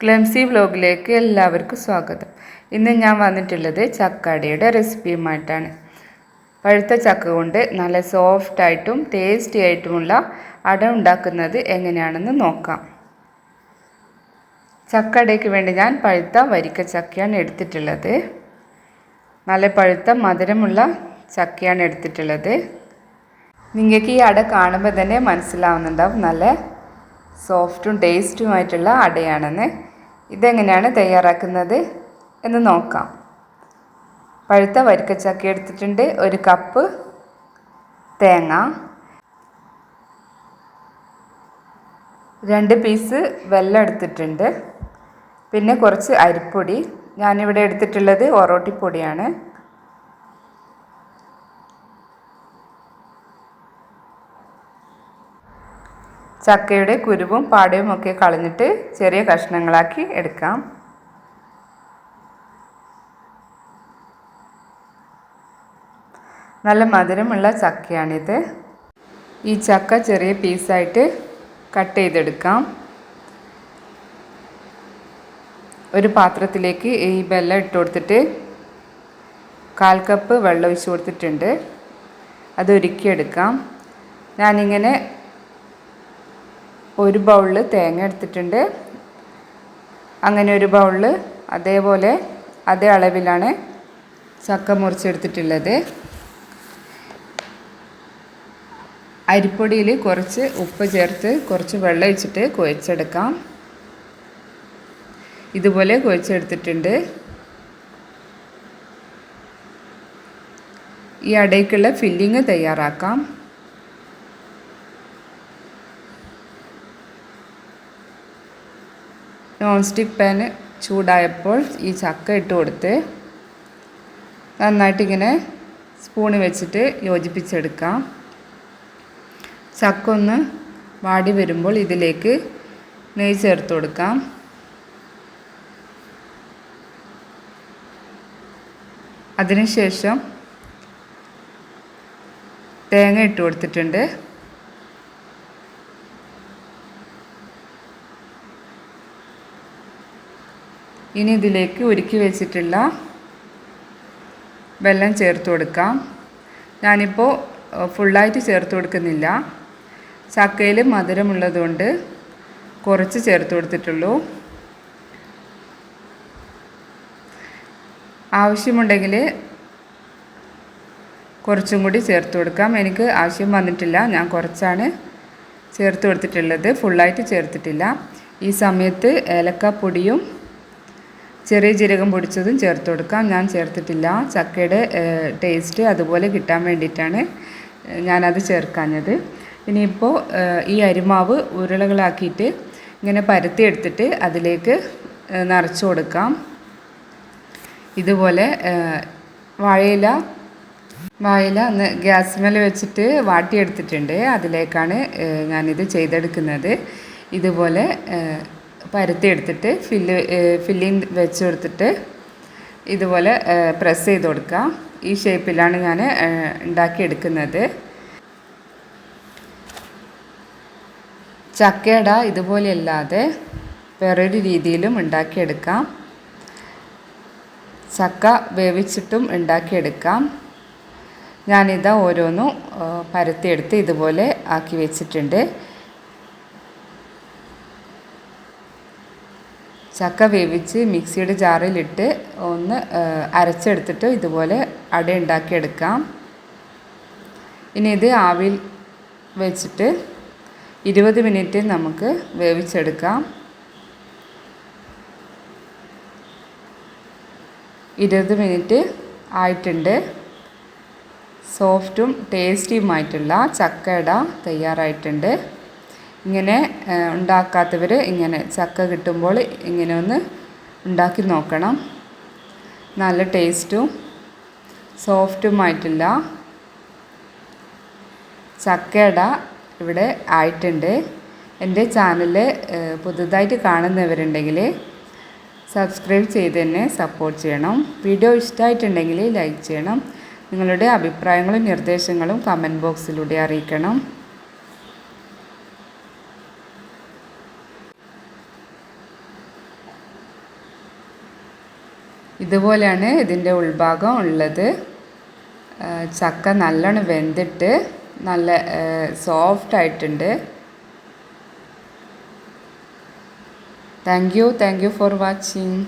ക്ലെംസി വ്ലോഗിലേക്ക് എല്ലാവർക്കും സ്വാഗതം. ഇന്ന് ഞാൻ വന്നിട്ടുള്ളത് ചക്കാടിയുടെ റെസിപ്പിയുമായിട്ടാണ്. പഴുത്ത ചക്ക കൊണ്ട് നല്ല സോഫ്റ്റായിട്ടും ടേസ്റ്റി ആയിട്ടുമുള്ള അട ഉണ്ടാക്കുന്നത് എങ്ങനെയാണെന്ന് നോക്കാം. ചക്കടയ്ക്ക് വേണ്ടി ഞാൻ പഴുത്ത വരിക്ക ചക്കയാണ് എടുത്തിട്ടുള്ളത്. നല്ല പഴുത്ത മധുരമുള്ള ചക്കയാണ് എടുത്തിട്ടുള്ളത്. നിങ്ങൾക്ക് ഈ അട കാണുമ്പോൾ തന്നെ മനസ്സിലാവുന്നുണ്ടാവും. നല്ല സോഫ്റ്റും ടേസ്റ്റുമായിട്ടുള്ള അടയാണെന്ന്. ഇതെങ്ങനെയാണ് തയ്യാറാക്കുന്നത് എന്ന് നോക്കാം. പഴുത്ത വരിക്കച്ചക്ക എടുത്തിട്ടുണ്ട്. ഒരു കപ്പ് തേങ്ങ. രണ്ട് പീസ് വെല്ലം എടുത്തിട്ടുണ്ട്. പിന്നെ കുറച്ച് അരിപ്പൊടി. ഞാനിവിടെ എടുത്തിട്ടുള്ളത് ഒറോട്ടിപ്പൊടിയാണ്. ചക്കയുടെ കുരുവും പാടയും ഒക്കെ കളഞ്ഞിട്ട് ചെറിയ കഷ്ണങ്ങളാക്കി എടുക്കാം. നല്ല മധുരമുള്ള ചക്കയാണിത്. ഈ ചക്ക ചെറിയ പീസായിട്ട് കട്ട് ചെയ്തെടുക്കാം. ഒരു പാത്രത്തിലേക്ക് ഈ വെള്ളം ഇട്ട് കൊടുത്തിട്ട് കാൽ കപ്പ് വെള്ളം ഒഴിച്ച് കൊടുത്തിട്ടുണ്ട്. അത് ഉരുക്കിയെടുക്കാം. ഞാനിങ്ങനെ ഒരു ബൗളിൽ തേങ്ങ എടുത്തിട്ടുണ്ട്. അങ്ങനെ ഒരു ബൗളിൽ അതേപോലെ അതേ അളവിലാണ് ചക്ക മുറിച്ചെടുത്തിട്ടുള്ളത്. അരിപ്പൊടിയിൽ കുറച്ച് ഉപ്പ് ചേർത്ത് കുറച്ച് വെള്ളം ഒഴിച്ചിട്ട് കുഴച്ചെടുക്കാം. ഇതുപോലെ കുഴച്ചെടുത്തിട്ടുണ്ട്. ഈ അടയ്ക്കുള്ള ഫില്ലിങ് തയ്യാറാക്കാം. നോൺ സ്റ്റിക്ക് പാന് ചൂടായപ്പോൾ ഈ ചക്ക ഇട്ട് കൊടുത്ത് നന്നായിട്ടിങ്ങനെ സ്പൂണ് വെച്ചിട്ട് യോജിപ്പിച്ചെടുക്കാം. ചക്ക ഒന്ന് വാടി വരുമ്പോൾ ഇതിലേക്ക് നെയ്യ് ചേർത്ത് കൊടുക്കാം. അതിനുശേഷം തേങ്ങ ഇട്ട് കൊടുത്തിട്ടുണ്ട്. ഇനി ഇതിലേക്ക് ഒരുക്കി വെച്ചിട്ടുള്ള വെള്ളം ചേർത്ത് കൊടുക്കാം. ഞാനിപ്പോൾ ഫുള്ളായിട്ട് ചേർത്ത് കൊടുക്കുന്നില്ല. ചക്കയിൽ മധുരമുള്ളതുകൊണ്ട് കുറച്ച് ചേർത്ത് കൊടുത്തിട്ടുള്ളൂ. ആവശ്യമുണ്ടെങ്കിൽ കുറച്ചും കൂടി ചേർത്ത് കൊടുക്കാം. എനിക്ക് ആവശ്യം വന്നിട്ടില്ല. ഞാൻ കുറച്ചാണ് ചേർത്ത് കൊടുത്തിട്ടുള്ളത്. ഫുള്ളായിട്ട് ചേർത്തിട്ടില്ല. ഈ സമയത്ത് ഏലക്കാപ്പൊടിയും ചെറിയ ജീരകം പൊടിച്ചതും ചേർത്ത് കൊടുക്കാം. ഞാൻ ചേർത്തിട്ടില്ല. ചക്കയുടെ ടേസ്റ്റ് അതുപോലെ കിട്ടാൻ വേണ്ടിയിട്ടാണ് ഞാനത് ചേർക്കാഞ്ഞത്. ഇനിയിപ്പോൾ ഈ അരിമാവ് ഉരുളകളാക്കിയിട്ട് ഇങ്ങനെ പരത്തി എടുത്തിട്ട് അതിലേക്ക് നിറച്ച് കൊടുക്കാം. ഇതുപോലെ വാഴയില വായില ഒന്ന് ഗ്യാസ് മേൽ വെച്ചിട്ട് വാട്ടിയെടുത്തിട്ടുണ്ട്. അതിലേക്കാണ് ഞാനിത് ചെയ്തെടുക്കുന്നത്. ഇതുപോലെ പരത്തിയെടുത്തിട്ട് ഫില്ല് ഫില്ലിങ് വെച്ച് കൊടുത്തിട്ട് ഇതുപോലെ പ്രസ് ചെയ്ത് കൊടുക്കുക ഈ ഷേപ്പിലാണ് ഞാൻ ഉണ്ടാക്കിയെടുക്കുന്നത് ചക്കേട ഇതുപോലെയല്ലാതെ വേറൊരു രീതിയിലും ഉണ്ടാക്കിയെടുക്കാം ചക്ക വേവിച്ചിട്ടും ഉണ്ടാക്കിയെടുക്കാം ഞാനിതാ ഓരോന്നും പരത്തിയെടുത്ത് ഇതുപോലെ ആക്കി വെച്ചിട്ടുണ്ട്. ചക്ക വേവിച്ച് മിക്സിയുടെ ജാറിലിട്ട് ഒന്ന് അരച്ചെടുത്തിട്ട് ഇതുപോലെ അട ഉണ്ടാക്കിയെടുക്കാം. ഇനി ഇത് ആവിൽ വെച്ചിട്ട് ഇരുപത് മിനിറ്റ് നമുക്ക് വേവിച്ചെടുക്കാം. ഇരുപത് മിനിറ്റ് ആയിട്ടുണ്ട്. സോഫ്റ്റും ടേസ്റ്റിയുമായിട്ടുള്ള ചക്കട തയ്യാറായിട്ടുണ്ട്. ഇങ്ങനെ ഉണ്ടാക്കാത്തവർ ഇങ്ങനെ ചക്ക കിട്ടുമ്പോൾ ഇങ്ങനെ ഒന്ന് ഉണ്ടാക്കി നോക്കണം. നല്ല ടേസ്റ്റും സോഫ്റ്റുമായിട്ടുള്ള ചക്കയട ഇവിടെ ആയിട്ടുണ്ട്. എന്റെ ചാനൽ പുതുതായിട്ട് കാണുന്നവരുണ്ടെങ്കിൽ സബ്സ്ക്രൈബ് ചെയ്ത് തന്നെ സപ്പോർട്ട് ചെയ്യണം. വീഡിയോ ഇഷ്ടമായിട്ടുണ്ടെങ്കിൽ ലൈക്ക് ചെയ്യണം. നിങ്ങളുടെ അഭിപ്രായങ്ങളും നിർദ്ദേശങ്ങളും കമന്റ് ബോക്സിലൂടെ അറിയിക്കണം. ഇതുപോലെയാണ് ഇതിന്റെ ഉൾഭാഗം ഉള്ളത്. ചക്ക നല്ലോണം വെന്തിട്ട് നല്ല സോഫ്റ്റ് ആയിട്ടുണ്ട്. Thank you thank you for watching